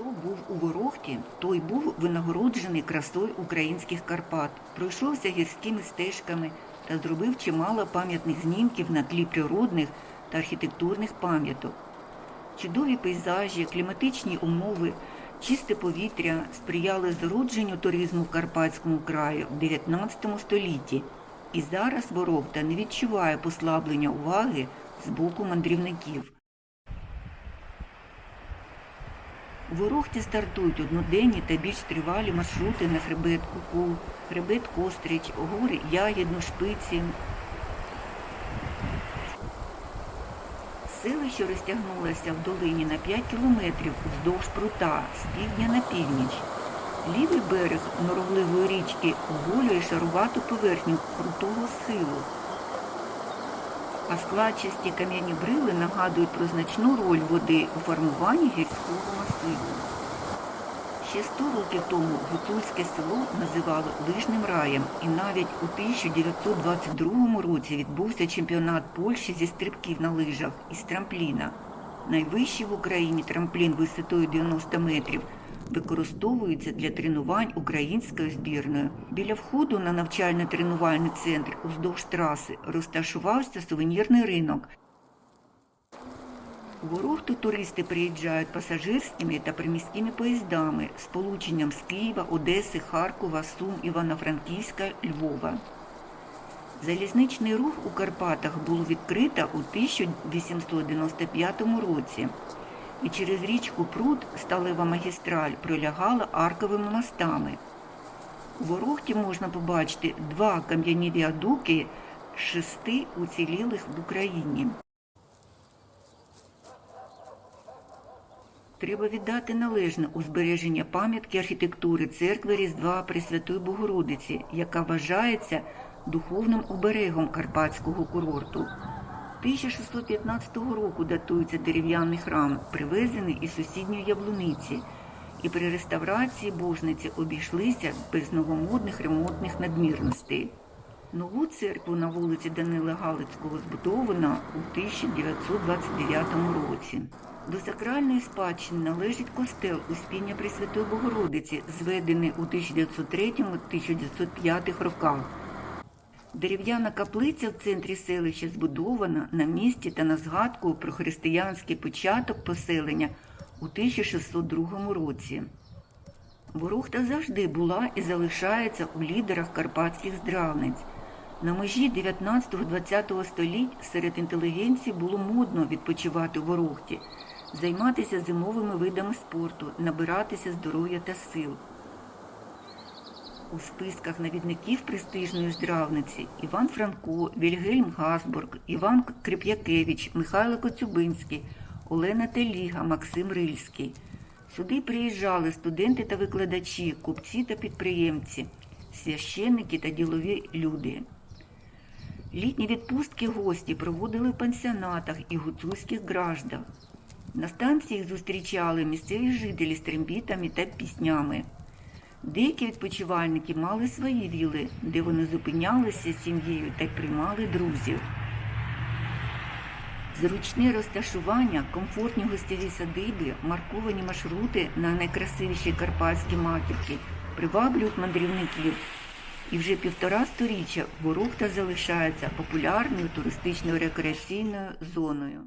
Хто був у Ворохті, той був винагороджений красою українських Карпат, пройшовся гірськими стежками та зробив чимало пам'ятних знімків на тлі природних та архітектурних пам'яток. Чудові пейзажі, кліматичні умови, чисте повітря сприяли зародженню туризму в Карпатському краї в 19 столітті. І зараз Ворохта не відчуває послаблення уваги з боку мандрівників. У Ворохті стартують одноденні та більш тривалі маршрути на хребет Кукул, хребет Кострич, гори Ягідну, Шпиці. Селище розтягнулося в долині на 5 кілометрів вздовж прута з півдня на північ. Лівий берег норовливої річки оголює шарувату поверхню крутого схилу, складчасті кам'яні брили нагадують про значну роль води у формуванні гірського масиву. Ще 100 років тому гуцульське село називали лижним раєм, і навіть у 1922 році відбувся чемпіонат Польщі зі стрибків на лижах із трампліна. Найвищий в Україні трамплін висотою 90 метрів використовується для тренувань української збірної. Біля входу на навчально-тренувальний центр уздовж траси розташувався сувенірний ринок. У Ворохту туристи приїжджають пасажирськими та приміськими поїздами з полученням з Києва, Одеси, Харкова, Сум, Івано-Франківська, Львова. Залізничний рух у Карпатах було відкрито у 1895 році. І через річку Пруд сталева магістраль пролягала арковими мостами. У Ворохті можна побачити два кам'яні віадуки з шести уцілілих в Україні. Треба віддати належне у збереження пам'ятки архітектури церкви Різдва Пресвятої Богородиці, яка вважається духовним оберегом Карпатського курорту. 1615 року датується дерев'яний храм, привезений із сусідньої яблуниці, і при реставрації божниці обійшлися без новомодних ремонтних надмірностей. Нову церкву на вулиці Данила Галицького збудовано у 1929 році. До сакральної спадщини належить костел Успіння Пресвятої Богородиці, зведений у 1903-1905 роках. Дерев'яна каплиця в центрі селища збудована на місці та на згадку про християнський початок поселення у 1602 році. Ворохта завжди була і залишається у лідерах карпатських здравниць. На межі 19-20 століть серед інтелігенції було модно відпочивати у Ворохті, займатися зимовими видами спорту, набиратися здоров'я та сил. У списках навідників престижної здравниці Іван Франко, Вільгельм Гасбург, Іван Крип'якевич, Михайло Коцюбинський, Олена Теліга, Максим Рильський. Сюди приїжджали студенти та викладачі, купці та підприємці, священники та ділові люди. Літні відпустки гості проводили в пансіонатах і гуцульських граждах. На станції їх зустрічали місцеві жителі з трембітами та піснями. Деякі відпочивальники мали свої віли, де вони зупинялися з сім'єю та приймали друзів. Зручне розташування, комфортні гостєві садиби, марковані маршрути на найкрасивіші карпатські маківки приваблюють мандрівників. І вже півтора сторіччя Ворохта залишається популярною туристичною рекреаційною зоною.